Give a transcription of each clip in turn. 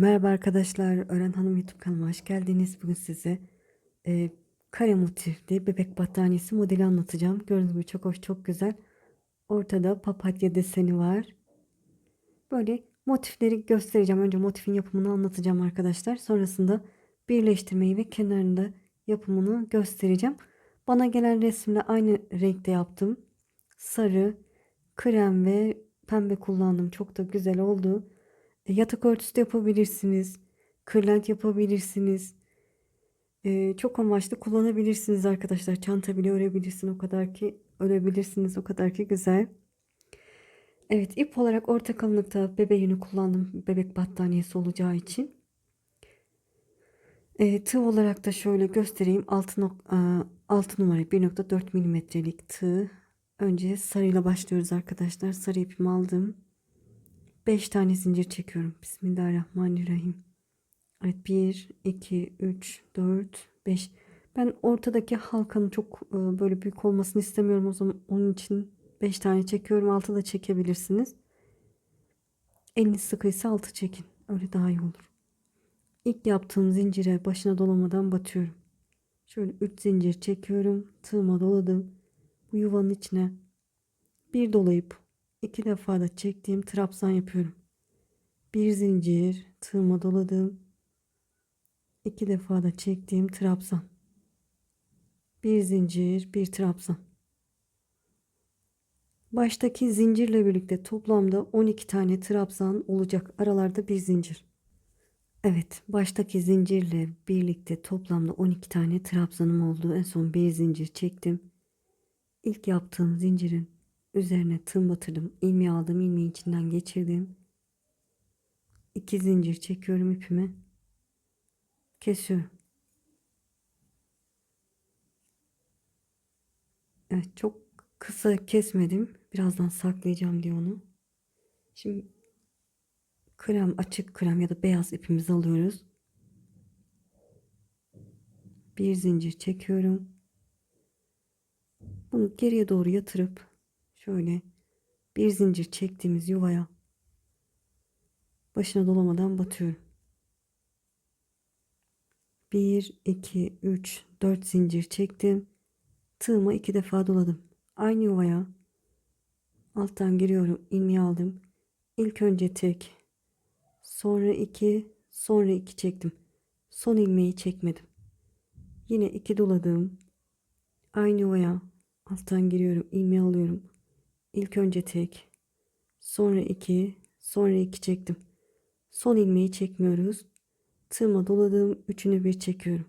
Merhaba arkadaşlar, Öğren Hanım YouTube kanalıma hoş geldiniz. Bugün size e, kare motifli bebek battaniyesi modeli anlatacağım. Gördüğünüz gibi çok hoş, çok güzel. Ortada papatya deseni var. Böyle motifleri göstereceğim. Önce motifin yapımını anlatacağım arkadaşlar. Sonrasında birleştirmeyi ve kenarında yapımını göstereceğim. Bana gelen resimle aynı renkte yaptım. Sarı, krem ve pembe kullandım. Çok da güzel oldu. E, Yatak örtüsü de yapabilirsiniz. Kırlent yapabilirsiniz. E, çok amaçlı kullanabilirsiniz arkadaşlar. Çanta bile örebilirsin o kadar ki örebilirsiniz o kadar ki güzel. Evet ip olarak orta kalınlıkta bebeğini kullandım. Bebek battaniyesi olacağı için. E, tığ olarak da şöyle göstereyim. 6, nok- e, 6 numara 1.4 milimetrelik tığ. Önce sarıyla başlıyoruz arkadaşlar. Sarı ipimi aldım. 5 tane zincir çekiyorum. Bismillahirrahmanirrahim. Evet 1, 2, 3, 4, 5. Ben ortadaki halkanın çok e, böyle büyük olmasını istemiyorum. O zaman onun için 5 tane çekiyorum. 6 da çekebilirsiniz. Eliniz sıkıysa 6 çekin. Öyle daha iyi olur. İlk yaptığım zincire başına dolamadan batıyorum. Şöyle 3 zincir çekiyorum. Tığıma doladım. Bu yuvanın içine bir dolayıp iki defa da çektiğim trabzan yapıyorum. Bir zincir tığıma doladım. iki defa da çektiğim trabzan. Bir zincir, bir trabzan. Baştaki zincirle birlikte toplamda 12 tane trabzan olacak. Aralarda bir zincir. Evet, baştaki zincirle birlikte toplamda 12 tane trabzanım oldu. En son bir zincir çektim. İlk yaptığım zincirin üzerine tığım batırdım. ilmeği aldım, ilmeği içinden geçirdim. İki zincir çekiyorum ipimi. Kesiyorum. Evet, çok kısa kesmedim. Birazdan saklayacağım diye onu. Şimdi krem, açık krem ya da beyaz ipimizi alıyoruz. Bir zincir çekiyorum. Bunu geriye doğru yatırıp şöyle bir zincir çektiğimiz yuvaya başına dolamadan batıyorum. 1 2 3 4 zincir çektim. Tığıma iki defa doladım. Aynı yuvaya alttan giriyorum. ilmeği aldım. İlk önce tek, sonra iki, sonra iki çektim. Son ilmeği çekmedim. Yine iki doladım. Aynı yuvaya alttan giriyorum. ilmeği alıyorum. İlk önce tek, sonra iki, sonra iki çektim. Son ilmeği çekmiyoruz. Tığıma doladığım üçünü bir çekiyorum.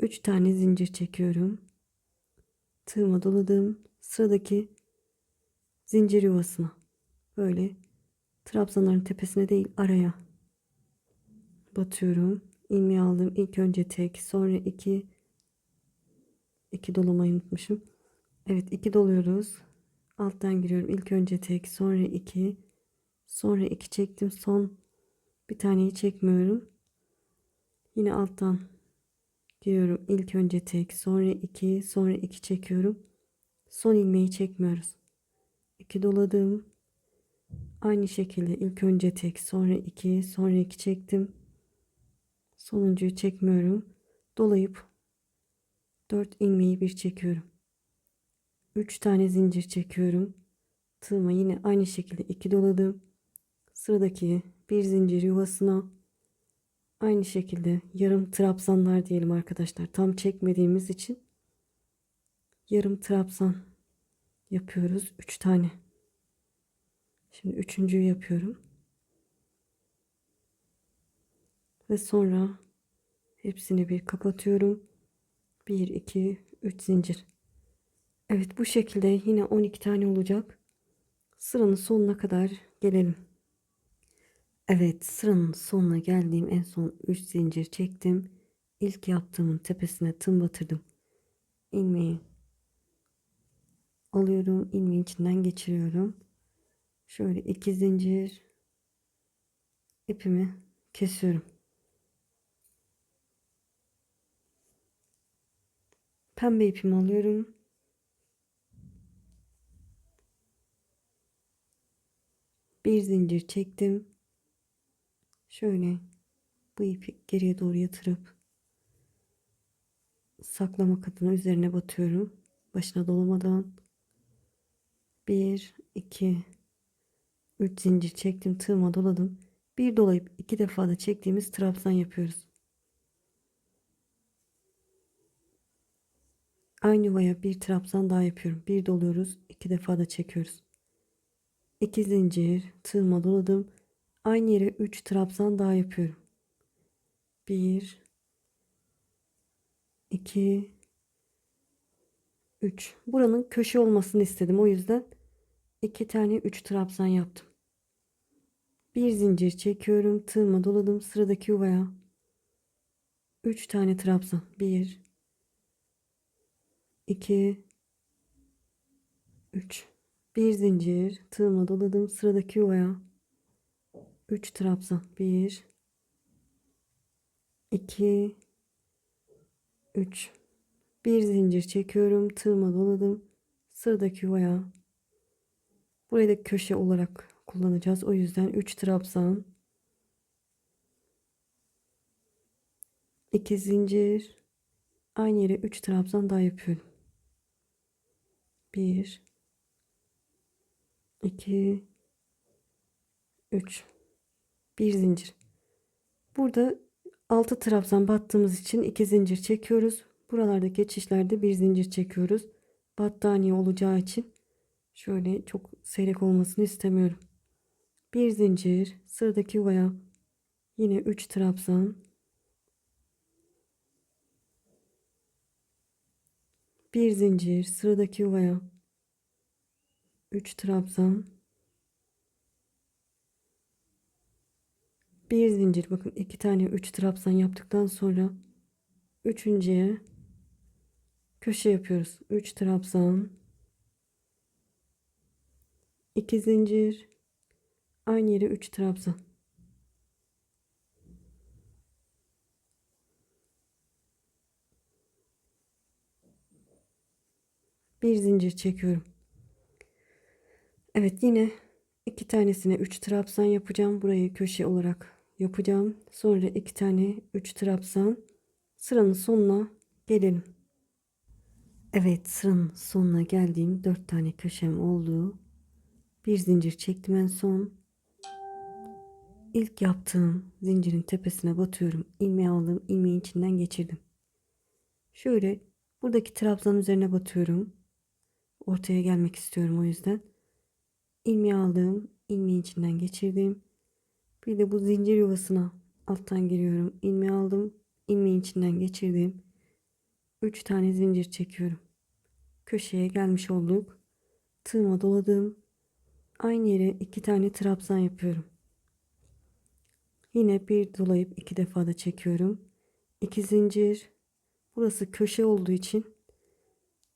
Üç tane zincir çekiyorum. Tığıma doladığım sıradaki zincir yuvasına böyle trabzanların tepesine değil araya batıyorum. ilmeği aldım. İlk önce tek, sonra iki, iki dolamayı unutmuşum. Evet iki doluyoruz. Alttan giriyorum. İlk önce tek, sonra iki, sonra iki çektim. Son bir taneyi çekmiyorum. Yine alttan giriyorum. İlk önce tek, sonra iki, sonra iki çekiyorum. Son ilmeği çekmiyoruz. İki doladım. Aynı şekilde ilk önce tek, sonra iki, sonra iki çektim. Sonuncuyu çekmiyorum. Dolayıp dört ilmeği bir çekiyorum. 3 tane zincir çekiyorum. Tığıma yine aynı şekilde 2 doladım. Sıradaki bir zincir yuvasına aynı şekilde yarım trabzanlar diyelim arkadaşlar. Tam çekmediğimiz için yarım trabzan yapıyoruz. 3 tane. Şimdi üçüncüyü yapıyorum. Ve sonra hepsini bir kapatıyorum. 1 2 3 zincir. Evet bu şekilde yine 12 tane olacak. Sıranın sonuna kadar gelelim. Evet sıranın sonuna geldiğim en son 3 zincir çektim. İlk yaptığımın tepesine tım batırdım. ilmeği alıyorum. ilmeğin içinden geçiriyorum. Şöyle iki zincir ipimi kesiyorum. Pembe ipimi alıyorum. Bir zincir çektim. şöyle bu ipi geriye doğru yatırıp saklama katına üzerine batıyorum. Başına dolamadan 1 2 3 zincir çektim, tığıma doladım. Bir dolayıp iki defa da çektiğimiz trabzan yapıyoruz. Aynı yuvaya bir trabzan daha yapıyorum. Bir doluyoruz, iki defa da çekiyoruz. 2 zincir, tığıma doladım. Aynı yere 3 trabzan daha yapıyorum. 1 2 3 buranın köşe olmasını istedim o yüzden iki tane 3 trabzan yaptım. Bir zincir çekiyorum tığıma doladım sıradaki yuvaya. 3 tane trabzan. 1 2 3 bir zincir tığıma doladım. Sıradaki yuvaya. 3 trabzan. 1 2 3 bir zincir çekiyorum. Tığıma doladım. Sıradaki yuvaya. Burayı da köşe olarak kullanacağız. O yüzden 3 trabzan. 2 zincir. Aynı yere 3 trabzan daha yapıyorum. 1 2 3 bir zincir. Burada 6 trabzan battığımız için 2 zincir çekiyoruz. Buralarda geçişlerde bir zincir çekiyoruz. Battaniye olacağı için şöyle çok seyrek olmasını istemiyorum. Bir zincir sıradaki yuvaya yine 3 trabzan. Bir zincir sıradaki yuvaya 3 trabzan. Bir zincir. Bakın iki tane 3 trabzan yaptıktan sonra üçüncüye köşe yapıyoruz. 3 trabzan. 2 zincir. Aynı yere 3 trabzan. Bir zincir çekiyorum Evet yine iki tanesine 3 trabzan yapacağım. Burayı köşe olarak yapacağım. Sonra iki tane 3 trabzan. Sıranın sonuna gelelim. Evet sıranın sonuna geldiğim 4 tane köşem oldu. Bir zincir çektim en son. İlk yaptığım zincirin tepesine batıyorum. İlmeği aldım ilmeğin içinden geçirdim. Şöyle buradaki trabzan üzerine batıyorum. Ortaya gelmek istiyorum o yüzden ilmeği aldım ilmeğin içinden geçirdim bir de bu zincir yuvasına alttan giriyorum. İlmeği aldım ilmeğin içinden geçirdim 3 tane zincir çekiyorum. Köşeye gelmiş olduk. Tığıma doladım. Aynı yere iki tane trabzan yapıyorum. Yine bir dolayıp iki defa da çekiyorum. 2 zincir. Burası köşe olduğu için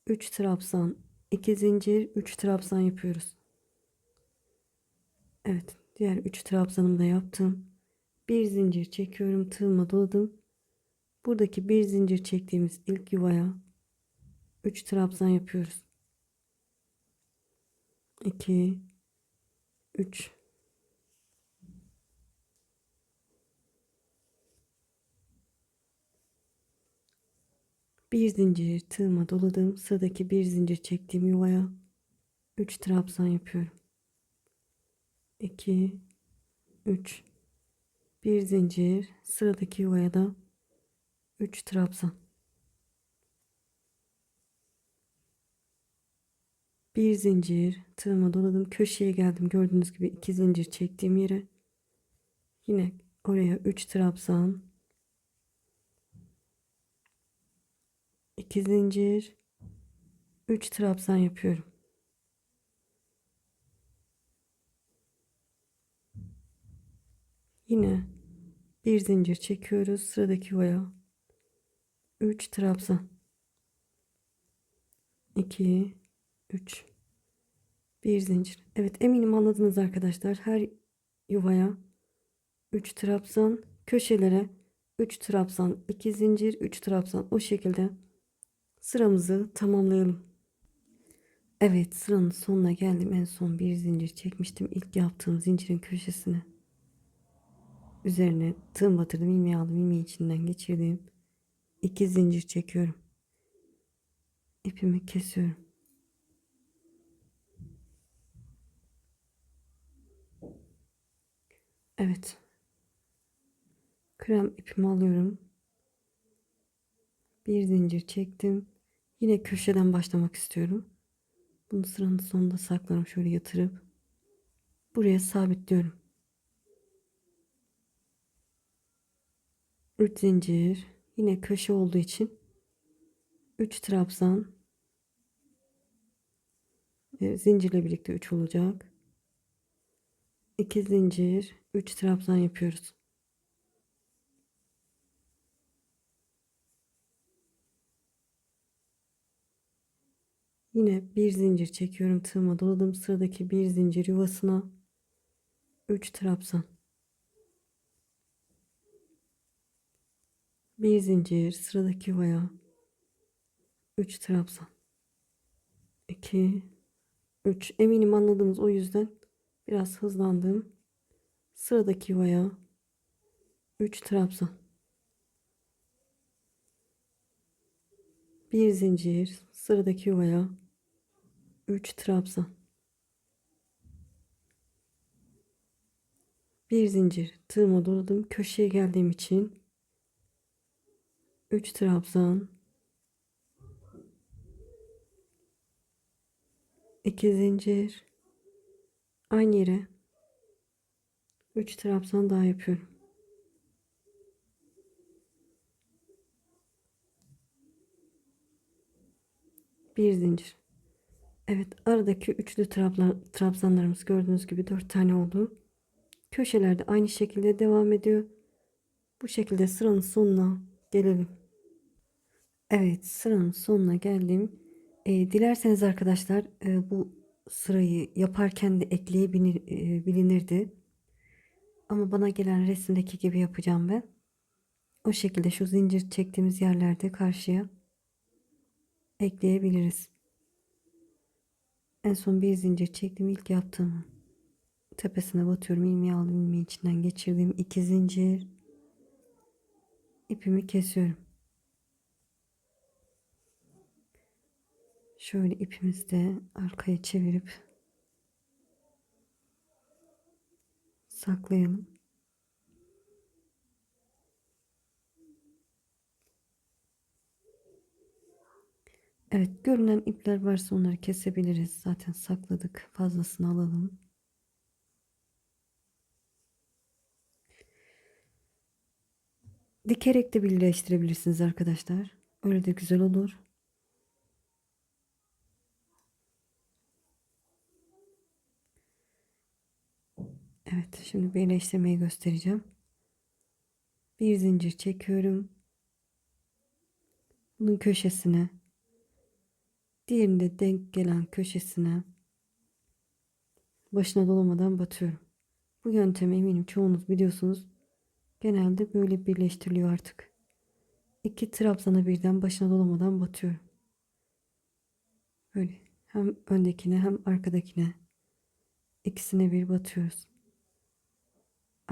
3 trabzan 2 zincir 3 trabzan yapıyoruz Evet diğer 3 trabzanımı da yaptım. Bir zincir çekiyorum tığıma doladım buradaki bir zincir çektiğimiz ilk yuvaya 3 trabzan yapıyoruz. 2 3 bir zincir tığıma doladım. Sıradaki bir zincir çektiğim yuvaya 3 trabzan yapıyorum 2 3 bir zincir sıradaki yuvaya da 3 trabzan. Bir zincir tığıma doladım köşeye geldim. Gördüğünüz gibi iki zincir çektiğim yere. Yine oraya 3 trabzan. 2 zincir 3 trabzan yapıyorum yine bir zincir çekiyoruz sıradaki yuvaya 3 trabzan 2 3 bir zincir. Evet eminim anladınız arkadaşlar. Her yuvaya 3 trabzan köşelere 3 trabzan 2 zincir 3 trabzan o şekilde sıramızı tamamlayalım. Evet sıranın sonuna geldim. En son bir zincir çekmiştim. İlk yaptığım zincirin köşesine Üzerine tığım batırdım. ilmeği aldım. ilmeği içinden geçirdim. İki zincir çekiyorum. İpimi kesiyorum. Evet. Krem ipimi alıyorum. Bir zincir çektim. Yine köşeden başlamak istiyorum. Bunu sıranın sonunda saklarım şöyle yatırıp buraya sabitliyorum. 3 zincir yine köşe olduğu için 3 trabzan e, zincirle birlikte 3 olacak. 2 zincir 3 trabzan yapıyoruz. Yine bir zincir çekiyorum tığıma doladım sıradaki bir zincir yuvasına 3 trabzan bir zincir sıradaki yuvaya 3 trabzan. 2 3 eminim anladınız o yüzden biraz hızlandım. Sıradaki yuvaya 3 trabzan. Bir zincir sıradaki yuvaya 3 trabzan. Bir zincir. Tığıma doladım. Köşeye geldiğim için 3 trabzan 2 zincir aynı yere 3 trabzan daha yapıyorum. Bir zincir. Evet aradaki üçlü trabzan, trabzanlarımız gördüğünüz gibi dört tane oldu. Köşelerde aynı şekilde devam ediyor. Bu şekilde sıranın sonuna gelelim. Evet sıranın sonuna geldim. E, dilerseniz arkadaşlar e, bu sırayı yaparken de ekleyebilirdi. E, Ama bana gelen resimdeki gibi yapacağım ben. O şekilde şu zincir çektiğimiz yerlerde karşıya ekleyebiliriz. En son bir zincir çektim ilk yaptığım tepesine batıyorum ilmeği aldım ilmeği içinden geçirdiğim iki zincir ipimi kesiyorum. Şöyle ipimizi de arkaya çevirip saklayalım. Evet görünen ipler varsa onları kesebiliriz. Zaten sakladık. Fazlasını alalım. Dikerek de birleştirebilirsiniz arkadaşlar. Öyle de güzel olur. Evet şimdi birleştirmeyi göstereceğim. Bir zincir çekiyorum. Bunun köşesine diğerinde denk gelen köşesine başına dolamadan batıyorum. Bu yöntemi eminim çoğunuz biliyorsunuz. Genelde böyle birleştiriliyor artık. İki trabzana birden başına dolamadan batıyorum. Böyle hem öndekine hem arkadakine ikisine bir batıyoruz.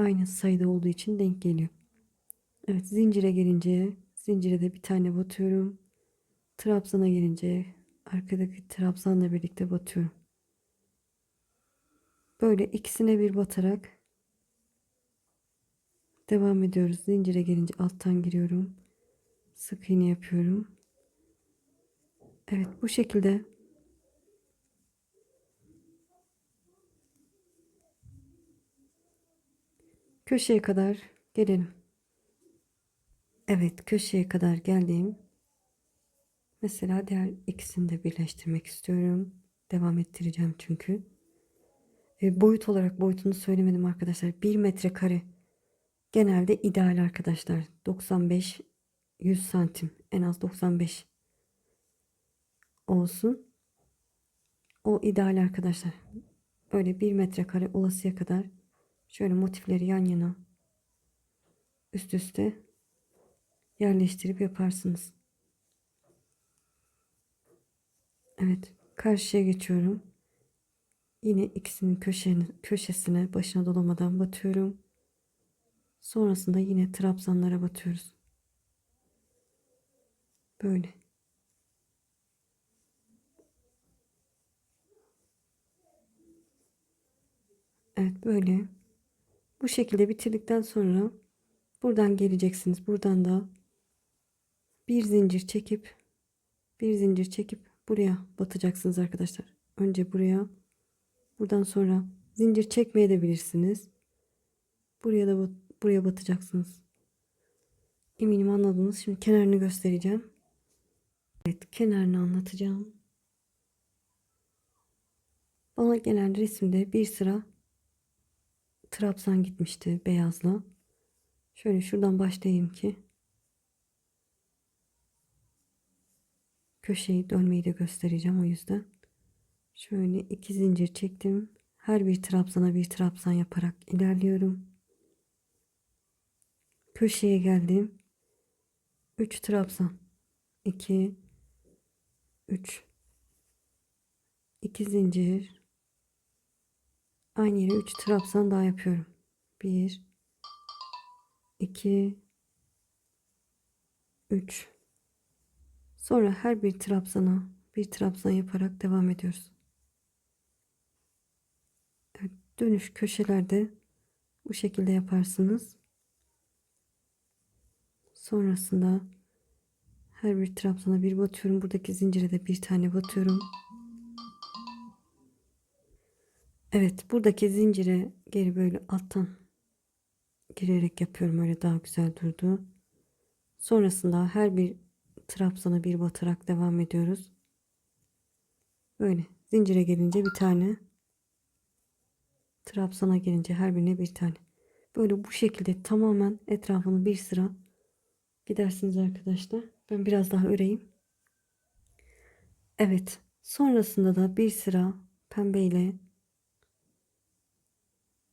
Aynı sayıda olduğu için denk geliyor. Evet zincire gelince zincire de bir tane batıyorum. Trabzana gelince arkadaki trabzanla birlikte batıyorum. Böyle ikisine bir batarak devam ediyoruz. Zincire gelince alttan giriyorum. Sık iğne yapıyorum. Evet bu şekilde köşeye kadar gelelim. Evet köşeye kadar geldim. Mesela diğer ikisini de birleştirmek istiyorum. Devam ettireceğim çünkü. E, boyut olarak boyutunu söylemedim arkadaşlar. 1 metrekare genelde ideal arkadaşlar. 95 100 santim en az 95 olsun. O ideal arkadaşlar. Böyle 1 metrekare olasıya kadar şöyle motifleri yan yana üst üste yerleştirip yaparsınız. Evet, karşıya geçiyorum. Yine ikisinin köşenin, köşesine başına dolamadan batıyorum. Sonrasında yine trabzanlara batıyoruz. Böyle. Evet böyle. Bu şekilde bitirdikten sonra buradan geleceksiniz. Buradan da bir zincir çekip bir zincir çekip buraya batacaksınız arkadaşlar. Önce buraya buradan sonra zincir çekmeye de bilirsiniz. Buraya da buraya batacaksınız. Eminim anladınız. Şimdi kenarını göstereceğim. Evet, kenarını anlatacağım. Bana gelen resimde bir sıra trabzan gitmişti beyazla. Şöyle şuradan başlayayım ki köşeyi dönmeyi de göstereceğim o yüzden. Şöyle iki zincir çektim. Her bir trabzana bir trabzan yaparak ilerliyorum. Köşeye geldim. 3 trabzan. 2 3 2 zincir. Aynı yere 3 trabzan daha yapıyorum. 1 2 3 Sonra her bir trabzana bir trabzan yaparak devam ediyoruz. Evet, dönüş köşelerde bu şekilde yaparsınız. Sonrasında her bir trabzana bir batıyorum. Buradaki zincire de bir tane batıyorum. Evet, buradaki zincire geri böyle alttan girerek yapıyorum. Öyle daha güzel durdu. Sonrasında her bir trabzana bir batarak devam ediyoruz. Böyle zincire gelince bir tane trabzana gelince her birine bir tane. Böyle bu şekilde tamamen etrafını bir sıra gidersiniz arkadaşlar. Ben biraz daha öreyim. Evet. Sonrasında da bir sıra pembe ile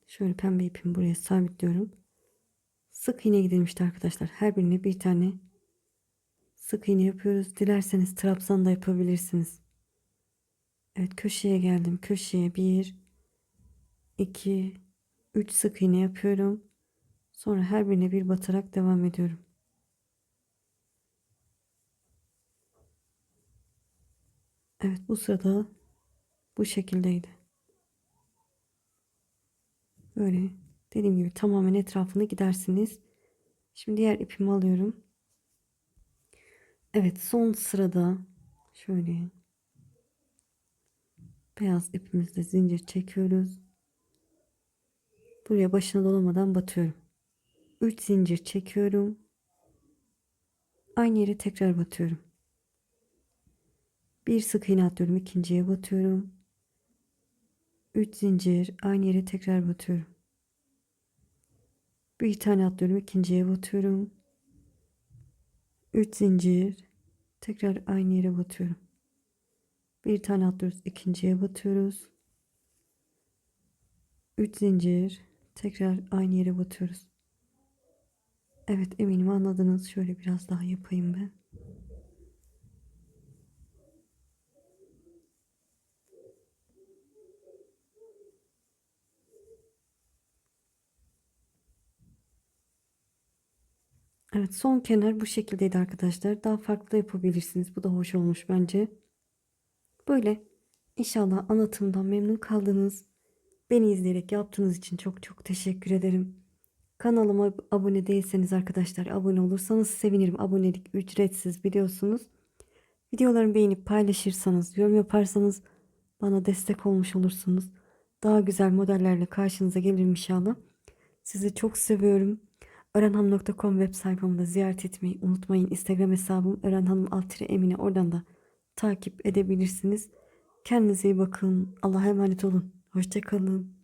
şöyle pembe ipimi buraya sabitliyorum. Sık iğne gidilmişti arkadaşlar. Her birine bir tane sık iğne yapıyoruz. Dilerseniz trabzan da yapabilirsiniz. Evet köşeye geldim. Köşeye bir, iki, üç sık iğne yapıyorum. Sonra her birine bir batarak devam ediyorum. Evet bu sırada bu şekildeydi. Böyle dediğim gibi tamamen etrafını gidersiniz. Şimdi diğer ipimi alıyorum. Evet son sırada şöyle beyaz ipimizle zincir çekiyoruz. Buraya başına dolamadan batıyorum. 3 zincir çekiyorum. Aynı yere tekrar batıyorum. Bir sık iğne atlıyorum. ikinciye batıyorum. 3 zincir aynı yere tekrar batıyorum. Bir tane atlıyorum. ikinciye batıyorum. 3 zincir tekrar aynı yere batıyorum. Bir tane atlıyoruz. ikinciye batıyoruz. 3 zincir tekrar aynı yere batıyoruz. Evet eminim anladınız. Şöyle biraz daha yapayım ben. Evet son kenar bu şekildeydi arkadaşlar. Daha farklı yapabilirsiniz. Bu da hoş olmuş bence. Böyle inşallah anlatımdan memnun kaldınız. Beni izleyerek yaptığınız için çok çok teşekkür ederim. Kanalıma abone değilseniz arkadaşlar abone olursanız sevinirim. Abonelik ücretsiz biliyorsunuz. Videolarımı beğenip paylaşırsanız, yorum yaparsanız bana destek olmuş olursunuz. Daha güzel modellerle karşınıza gelirim inşallah. Sizi çok seviyorum. Örenhanım.com web sayfamı da ziyaret etmeyi unutmayın. Instagram hesabım Örenhanım Altire Emine. Oradan da takip edebilirsiniz. Kendinize iyi bakın. Allah'a emanet olun. Hoşçakalın.